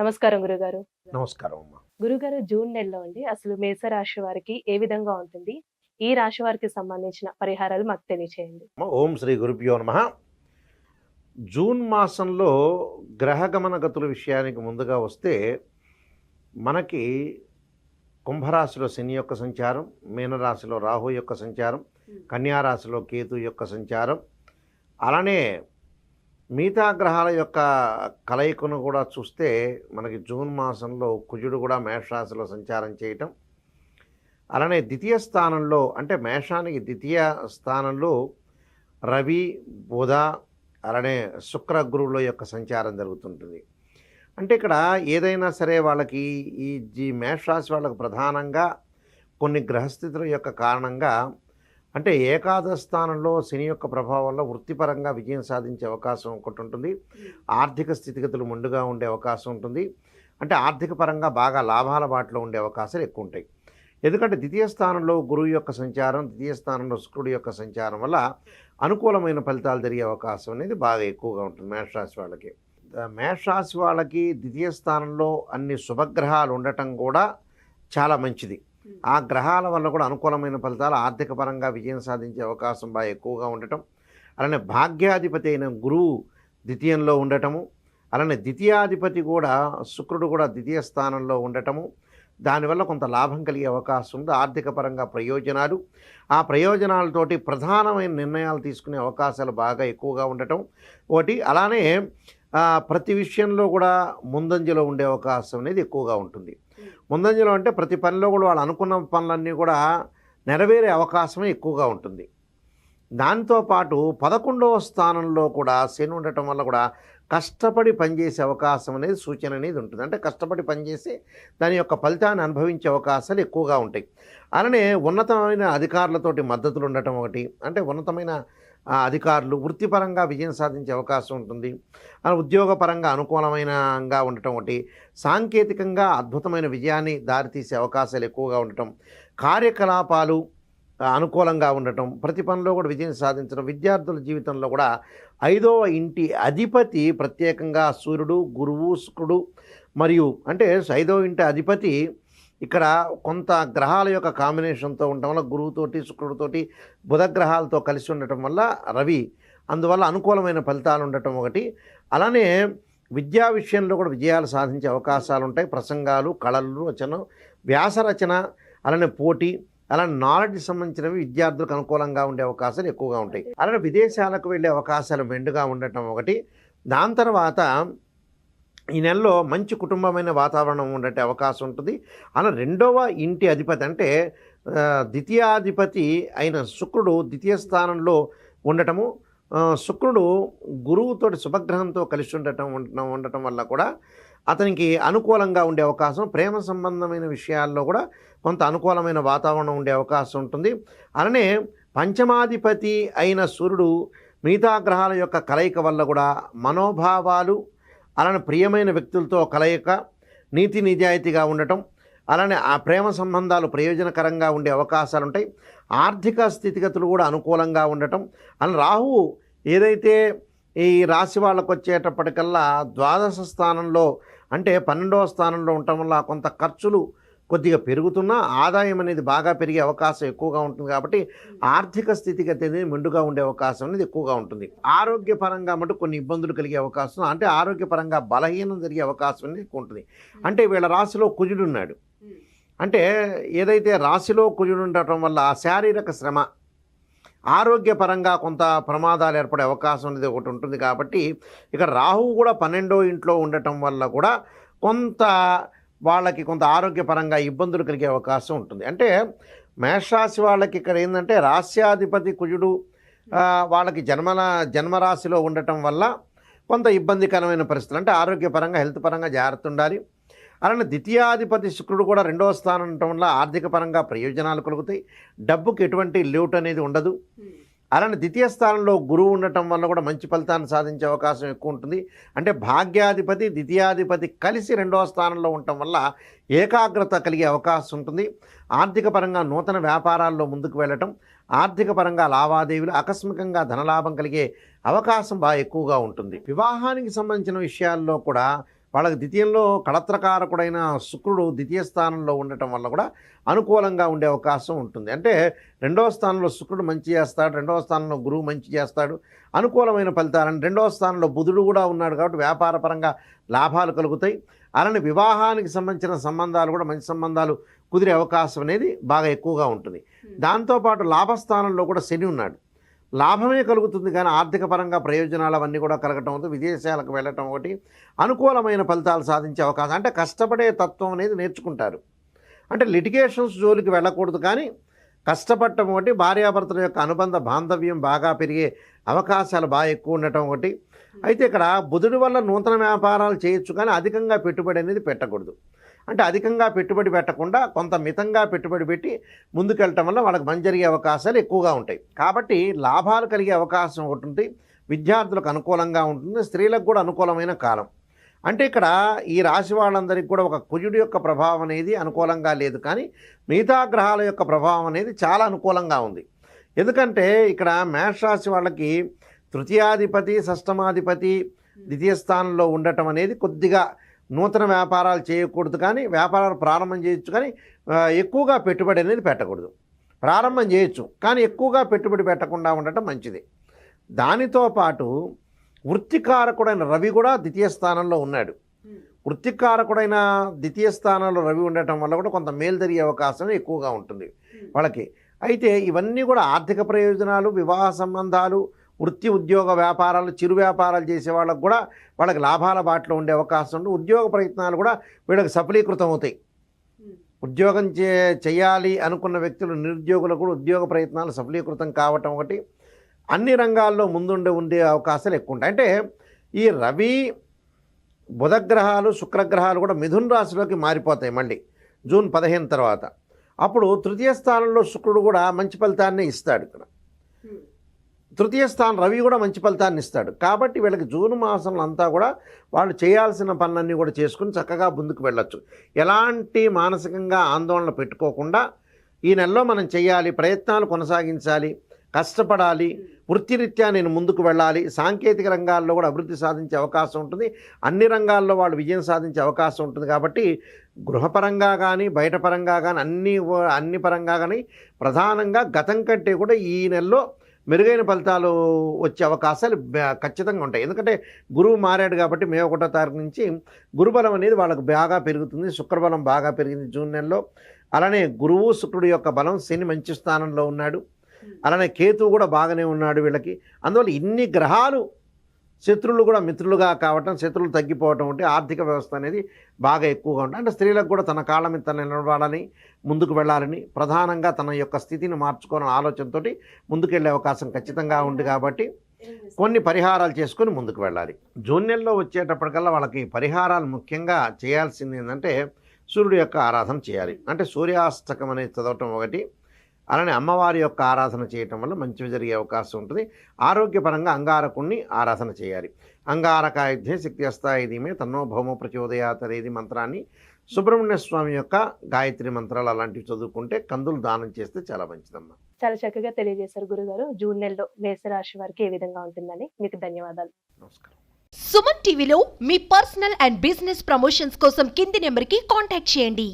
నమస్కారం గురుగారు. నమస్కారం అమ్మా. గురుగారు జూన్ నెలలో అండి. అసలు మేష రాశి వారికి ఏ విధంగా ఉంటుంది? ఈ రాశి వారికి సంబంధించిన పరిహారాలు మాకు తెలియచేయండి. ఓం శ్రీ గురుభ్యో నమ. జూన్ మాసంలో గ్రహగమన గతుల విషయానికి ముందుగా వస్తే మనకి కుంభరాశిలో శని యొక్క సంచారం మీనరాశిలో రాహు యొక్క సంచారం కన్యారాశిలో కేతు యొక్క సంచారం. అలానే మిగతా గ్రహాల యొక్క కలయికను కూడా చూస్తే మనకి జూన్ మాసంలో కుజుడు కూడా మేషరాశిలో సంచారం చేయటం. అలానే ద్వితీయ స్థానంలో అంటే మేషానికి ద్వితీయ స్థానంలో రవి బుధ అలానే శుక్ర గురువుల యొక్క సంచారం జరుగుతుంటుంది. అంటే ఇక్కడ ఏదైనా సరే వాళ్ళకి ఈ జీ మేషరాశి వాళ్ళకు ప్రధానంగా కొన్ని గ్రహస్థితుల యొక్క కారణంగా అంటే ఏకాదశ స్థానంలో శని యొక్క ప్రభావంలో వృత్తిపరంగా విజయం సాధించే అవకాశం ఒకటి ఉంటుంది. ఆర్థిక స్థితిగతులు ముందుగా ఉండే అవకాశం ఉంటుంది. అంటే ఆర్థిక పరంగా బాగా లాభాల బాటలో ఉండే అవకాశాలు ఎక్కువ ఉంటాయి. ఎందుకంటే ద్వితీయ స్థానంలో గురువు యొక్క సంచారం ద్వితీయ స్థానంలో శుక్రుడి యొక్క సంచారం వల్ల అనుకూలమైన ఫలితాలు జరిగే అవకాశం అనేది బాగా ఎక్కువగా ఉంటుంది మేషరాశి వాళ్ళకి. మేషరాశి వాళ్ళకి ద్వితీయ స్థానంలో అన్ని శుభగ్రహాలు ఉండటం కూడా చాలా మంచిది. ఆ గ్రహాల వల్ల కూడా అనుకూలమైన ఫలితాలు ఆర్థిక పరంగా విజయం సాధించే అవకాశం బాగా ఎక్కువగా ఉండటం అలానే భాగ్యాధిపతి అయిన గురువు ద్వితీయంలో ఉండటము అలానే ద్వితీయాధిపతి కూడా శుక్రుడు కూడా ద్వితీయ స్థానంలో ఉండటము దానివల్ల కొంత లాభం కలిగే అవకాశం ఉంది ఆర్థిక పరంగా ప్రయోజనాలు. ఆ ప్రయోజనాలతోటి ప్రధానమైన నిర్ణయాలు తీసుకునే అవకాశాలు బాగా ఎక్కువగా ఉండటం ఒకటి అలానే ప్రతి విషయంలో కూడా ముందంజలో ఉండే అవకాశం అనేది ఎక్కువగా ఉంటుంది. ముందంజలో అంటే ప్రతి పనిలో కూడా వాళ్ళు అనుకున్న పనులన్నీ కూడా నెరవేరే అవకాశమే ఎక్కువగా ఉంటుంది. దాంతోపాటు పదకొండవ స్థానంలో కూడా శని ఉండటం వల్ల కూడా కష్టపడి పనిచేసే అవకాశం అనేది సూచన అనేది ఉంటుంది. అంటే కష్టపడి పనిచేసి దాని యొక్క ఫలితాన్ని అనుభవించే అవకాశాలు ఎక్కువగా ఉంటాయి. అలానే ఉన్నతమైన అధికారులతోటి మద్దతులు ఉండటం ఒకటి. అంటే ఉన్నతమైన అధికారులు వృత్తిపరంగా విజయం సాధించే అవకాశం ఉంటుంది. ఉద్యోగపరంగా అనుకూలమైనగా ఉండటం ఒకటి. సాంకేతికంగా అద్భుతమైన విజయాన్ని దారితీసే అవకాశాలు ఎక్కువగా ఉండటం. కార్యకలాపాలు అనుకూలంగా ఉండటం. ప్రతి పనిలో కూడా విజయం సాధించడం. విద్యార్థుల జీవితంలో కూడా ఐదవ ఇంటి అధిపతి ప్రత్యేకంగా సూర్యుడు గురువు శుక్రుడు మరియు అంటే ఐదవ ఇంటి అధిపతి ఇక్కడ కొంత గ్రహాల యొక్క కాంబినేషన్తో ఉండటం వల్ల గురువుతోటి శుక్రుడితోటి బుధ గ్రహాలతో కలిసి ఉండటం వల్ల రవి అందువల్ల అనుకూలమైన ఫలితాలు ఉండటం ఒకటి. అలానే విద్యా విషయంలో కూడా విజయాలు సాధించే అవకాశాలు ఉంటాయి. ప్రసంగాలు కళలు రచన వ్యాస రచన అలానే పోటీ అలానే నాలెడ్జ్ సంబంధించినవి విద్యార్థులకు అనుకూలంగా ఉండే అవకాశాలు ఎక్కువగా ఉంటాయి. అలానే విదేశాలకు వెళ్ళే అవకాశాలు మెండుగా ఉండటం ఒకటి. దాని తర్వాత ఈ నెలలో మంచి కుటుంబమైన వాతావరణం ఉండే అవకాశం ఉంటుంది. అలా రెండవ ఇంటి అధిపతి అంటే ద్వితీయాధిపతి అయిన శుక్రుడు ద్వితీయ స్థానంలో ఉండటము శుక్రుడు గురువుతోటి శుభగ్రహంతో కలిసి ఉండటం ఉండటం ఉండటం వల్ల కూడా అతనికి అనుకూలంగా ఉండే అవకాశం ప్రేమ సంబంధమైన విషయాల్లో కూడా కొంత అనుకూలమైన వాతావరణం ఉండే అవకాశం ఉంటుంది. అలానే పంచమాధిపతి అయిన సూర్యుడు మిగతా గ్రహాల యొక్క కలయిక వల్ల కూడా మనోభావాలు అలానే ప్రియమైన వ్యక్తులతో కలయిక నీతి నిజాయితీగా ఉండటం అలానే ఆ ప్రేమ సంబంధాలు ప్రయోజనకరంగా ఉండే అవకాశాలు ఉంటాయి ఆర్థిక స్థితిగతులు కూడా అనుకూలంగా ఉండటం అలా రాహువు ఏదైతే ఈ రాశి వాళ్ళకు వచ్చేటప్పటికల్లా ద్వాదశ స్థానంలో అంటే పన్నెండవ స్థానంలో ఉండటం వల్ల కొంత ఖర్చులు కొద్దిగా పెరుగుతున్నా ఆదాయం అనేది బాగా పెరిగే అవకాశం ఎక్కువగా ఉంటుంది కాబట్టి ఆర్థిక స్థితిగతి అనేది మెండుగా ఉండే అవకాశం అనేది ఎక్కువగా ఉంటుంది. ఆరోగ్యపరంగా మటు కొన్ని ఇబ్బందులు కలిగే అవకాశం అంటే ఆరోగ్యపరంగా బలహీనం జరిగే అవకాశం అనేది ఎక్కువ ఉంటుంది. అంటే వీళ్ళ రాశిలో కుజుడు ఉన్నాడు. అంటే ఏదైతే రాశిలో కుజుడు ఉండటం వల్ల శారీరక శ్రమ ఆరోగ్యపరంగా కొంత ప్రమాదాలు ఏర్పడే అవకాశం అనేది ఒకటి ఉంటుంది కాబట్టి ఇక్కడ రాహువు కూడా పన్నెండో ఇంట్లో ఉండటం వల్ల కూడా కొంత వాళ్ళకి కొంత ఆరోగ్యపరంగా ఇబ్బందులు కలిగే అవకాశం ఉంటుంది. అంటే మేషరాశి వాళ్ళకి ఇక్కడ ఏంటంటే రాస్యాధిపతి కుజుడు వాళ్ళకి జన్మల జన్మరాశిలో ఉండటం వల్ల కొంత ఇబ్బందికరమైన పరిస్థితులు. అంటే ఆరోగ్యపరంగా హెల్త్ పరంగా జాగ్రత్త ఉండాలి. అలానే ద్వితీయాధిపతి శుక్రుడు కూడా రెండవ స్థానం ఉండటం వల్ల ఆర్థిక పరంగా ప్రయోజనాలు కలుగుతాయి. డబ్బుకి ఎటువంటి లోటు అనేది ఉండదు. అలానే ద్వితీయ స్థానంలో గురువు ఉండటం వల్ల కూడా మంచి ఫలితాన్ని సాధించే అవకాశం ఎక్కువ ఉంటుంది. అంటే భాగ్యాధిపతి ద్వితీయాధిపతి కలిసి రెండవ స్థానంలో ఉండటం వల్ల ఏకాగ్రత కలిగే అవకాశం ఉంటుంది. ఆర్థిక పరంగా నూతన వ్యాపారాల్లో ముందుకు వెళ్ళటం ఆర్థిక పరంగా లావాదేవీలు ఆకస్మికంగా ధనలాభం కలిగే అవకాశం బాగా ఎక్కువగా ఉంటుంది. వివాహానికి సంబంధించిన విషయాల్లో కూడా వాళ్ళకి ద్వితీయంలో కళత్రకారకుడైన శుక్రుడు ద్వితీయ స్థానంలో ఉండటం వల్ల కూడా అనుకూలంగా ఉండే అవకాశం ఉంటుంది. అంటే రెండవ స్థానంలో శుక్రుడు మంచి చేస్తాడు రెండవ స్థానంలో గురువు మంచి చేస్తాడు అనుకూలమైన ఫలితాలని రెండవ స్థానంలో బుధుడు కూడా ఉన్నాడు కాబట్టి వ్యాపార పరంగా లాభాలు కలుగుతాయి. అలానే వివాహానికి సంబంధించిన సంబంధాలు కూడా మంచి సంబంధాలు కుదిరే అవకాశం అనేది బాగా ఎక్కువగా ఉంటుంది. దాంతోపాటు లాభస్థానంలో కూడా శని ఉన్నాడు. లాభమే కలుగుతుంది కానీ ఆర్థిక పరంగా ప్రయోజనాలు అవన్నీ కూడా కలగటం అవుతుంది విదేశాలకు వెళ్ళటం ఒకటి. అనుకూలమైన ఫలితాలు సాధించే అవకాశం. అంటే కష్టపడే తత్వం అనేది నేర్చుకుంటారు. అంటే లిటిగేషన్స్ జోలికి వెళ్ళకూడదు కానీ కష్టపడటం ఒకటి భార్యాభర్తల యొక్క అనుబంధ బాంధవ్యం బాగా పెరిగే అవకాశాలు బాగా ఎక్కువ ఉండటం ఒకటి. అయితే ఇక్కడ బుధుడి వల్ల నూతన వ్యాపారాలు చేయొచ్చు కానీ అధికంగా పెట్టుబడి అనేది పెట్టకూడదు. అంటే అధికంగా పెట్టుబడి పెట్టకుండా కొంత మితంగా పెట్టుబడి పెట్టి ముందుకెళ్ళటం వల్ల వాళ్ళకి మంచి జరిగే అవకాశాలు ఎక్కువగా ఉంటాయి. కాబట్టి లాభాలు కలిగే అవకాశం ఒకటి ఉంటుంది విద్యార్థులకు అనుకూలంగా ఉంటుంది స్త్రీలకు కూడా అనుకూలమైన కాలం. అంటే ఇక్కడ ఈ రాశి వాళ్ళందరికీ కూడా ఒక కుజుడి యొక్క ప్రభావం అనేది అనుకూలంగా లేదు. కానీ మిగతా గ్రహాల యొక్క ప్రభావం అనేది చాలా అనుకూలంగా ఉంది. ఎందుకంటే ఇక్కడ మేష రాశి వాళ్ళకి తృతీయాధిపతి షష్టమాధిపతి ద్వితీయ స్థానంలో ఉండటం అనేది కొద్దిగా నూతన వ్యాపారాలు చేయకూడదు కానీ వ్యాపారాలు ప్రారంభం చేయొచ్చు కానీ ఎక్కువగా పెట్టుబడి అనేది పెట్టకూడదు. ప్రారంభం చేయొచ్చు కానీ ఎక్కువగా పెట్టుబడి పెట్టకుండా ఉండటం మంచిది. దానితో పాటు వృత్తికారకుడైన రవి కూడా ద్వితీయ స్థానంలో ఉన్నాడు. వృత్తికారకుడైన ద్వితీయ స్థానంలో రవి ఉండటం వల్ల కూడా కొంత మేలు జరిగే అవకాశం ఎక్కువగా ఉంటుంది వాళ్ళకి. అయితే ఇవన్నీ కూడా ఆర్థిక ప్రయోజనాలు వివాహ సంబంధాలు వృత్తి ఉద్యోగ వ్యాపారాలు చిరు వ్యాపారాలు చేసే వాళ్ళకు కూడా వాళ్ళకి లాభాల బాటలో ఉండే అవకాశం ఉంది. ఉద్యోగ ప్రయత్నాలు కూడా వీళ్ళకి సఫలీకృతం అవుతాయి ఉద్యోగం చే చేయాలి అనుకున్న వ్యక్తులు నిరుద్యోగులకు కూడా ఉద్యోగ ప్రయత్నాలు సఫలీకృతం కావటం ఒకటి. అన్ని రంగాల్లో ముందుండి ఉండే అవకాశాలు ఎక్కువ ఉంటాయి. అంటే ఈ రవి బుధగ్రహాలు శుక్రగ్రహాలు కూడా మిథున్ రాశిలోకి మారిపోతాయి మళ్ళీ జూన్ పదిహేను తర్వాత. అప్పుడు తృతీయ స్థానంలో శుక్రుడు కూడా మంచి ఫలితాన్ని ఇస్తాడు ఇక్కడ. తృతీయ స్థానం రవి కూడా మంచి ఫలితాన్ని ఇస్తాడు. కాబట్టి వీళ్ళకి జూన్ మాసంలో అంతా కూడా వాళ్ళు చేయాల్సిన పనులన్నీ కూడా చేసుకుని చక్కగా ముందుకు వెళ్ళొచ్చు. ఎలాంటి మానసికంగా ఆందోళన పెట్టుకోకుండా ఈ నెలలో మనం చేయాలి ప్రయత్నాలు కొనసాగించాలి కష్టపడాలి వృత్తిరీత్యా నేను ముందుకు వెళ్ళాలి సాంకేతిక రంగాల్లో కూడా అభివృద్ధి సాధించే అవకాశం ఉంటుంది అన్ని రంగాల్లో వాళ్ళు విజయం సాధించే అవకాశం ఉంటుంది. కాబట్టి గృహపరంగా కానీ బయట పరంగా కానీ అన్ని అన్ని పరంగా కానీ ప్రధానంగా గతం కంటే కూడా ఈ నెలలో మెరుగైన ఫలితాలు వచ్చే అవకాశాలు ఖచ్చితంగా ఉంటాయి. ఎందుకంటే గురువు మారాడు కాబట్టి మే ఒకటో తారీఖు నుంచి గురుబలం అనేది వాళ్ళకు బాగా పెరుగుతుంది. శుక్రబలం బాగా పెరిగింది జూన్ నెలలో. అలానే గురువు శుక్రుడు యొక్క బలం శని మంచి స్థానంలో ఉన్నాడు. అలానే కేతువు కూడా బాగానే ఉన్నాడు వీళ్ళకి. అందువల్ల ఇన్ని గ్రహాలు శత్రువులు కూడా మిత్రులుగా కావటం శత్రువులు తగ్గిపోవటం అంటే ఆర్థిక వ్యవస్థ అనేది బాగా ఎక్కువగా ఉంటుంది. అంటే స్త్రీలకు కూడా తన కాళ్ళ మీద తను నిలబడాలని ముందుకు వెళ్ళాలని ప్రధానంగా తన యొక్క స్థితిని మార్చుకోవాలని ఆలోచనతో ముందుకెళ్ళే అవకాశం ఖచ్చితంగా ఉంది కాబట్టి కొన్ని పరిహారాలు చేసుకొని ముందుకు వెళ్ళాలి. జూన్ నెలలో వచ్చేటప్పటికల్లా వాళ్ళకి పరిహారాలు ముఖ్యంగా చేయాల్సింది ఏంటంటే సూర్యుడు యొక్క ఆరాధన చేయాలి. అంటే సూర్యాస్తకం అనేది చదవటం ఒకటి అలానే అమ్మవారి యొక్క ఆరాధన చేయటం వల్ల మంచివి జరిగే అవకాశం ఉంటుంది. ఆరోగ్యపరంగా అంగారకుణ్ణి ఆరాధన చేయాలి. అంగారకాయుధ్యే శక్తి అస్తాయిదిమే తన్నో భౌమ ప్రచోదయాత్ అనేది మంత్రాన్ని సుబ్రహ్మణ్య స్వామి యొక్క గాయత్రి మంత్రాలు అలాంటివి చదువుకుంటే కందులు దానం చేస్తే చాలా మంచిదమ్మా. చాలా చక్కగా తెలియజేశారు గురుగారు. జూన్ నెలలో మేషరాశి వారికి ఏ విధంగా ఉంటుందని మీకు ధన్యవాదాలు. నమస్కారం. సుమన్ టీవీలో మీ పర్సనల్ అండ్ బిజినెస్ ప్రమోషన్స్ కోసం కింది నెంబర్కి కాంటాక్ట్ చేయండి.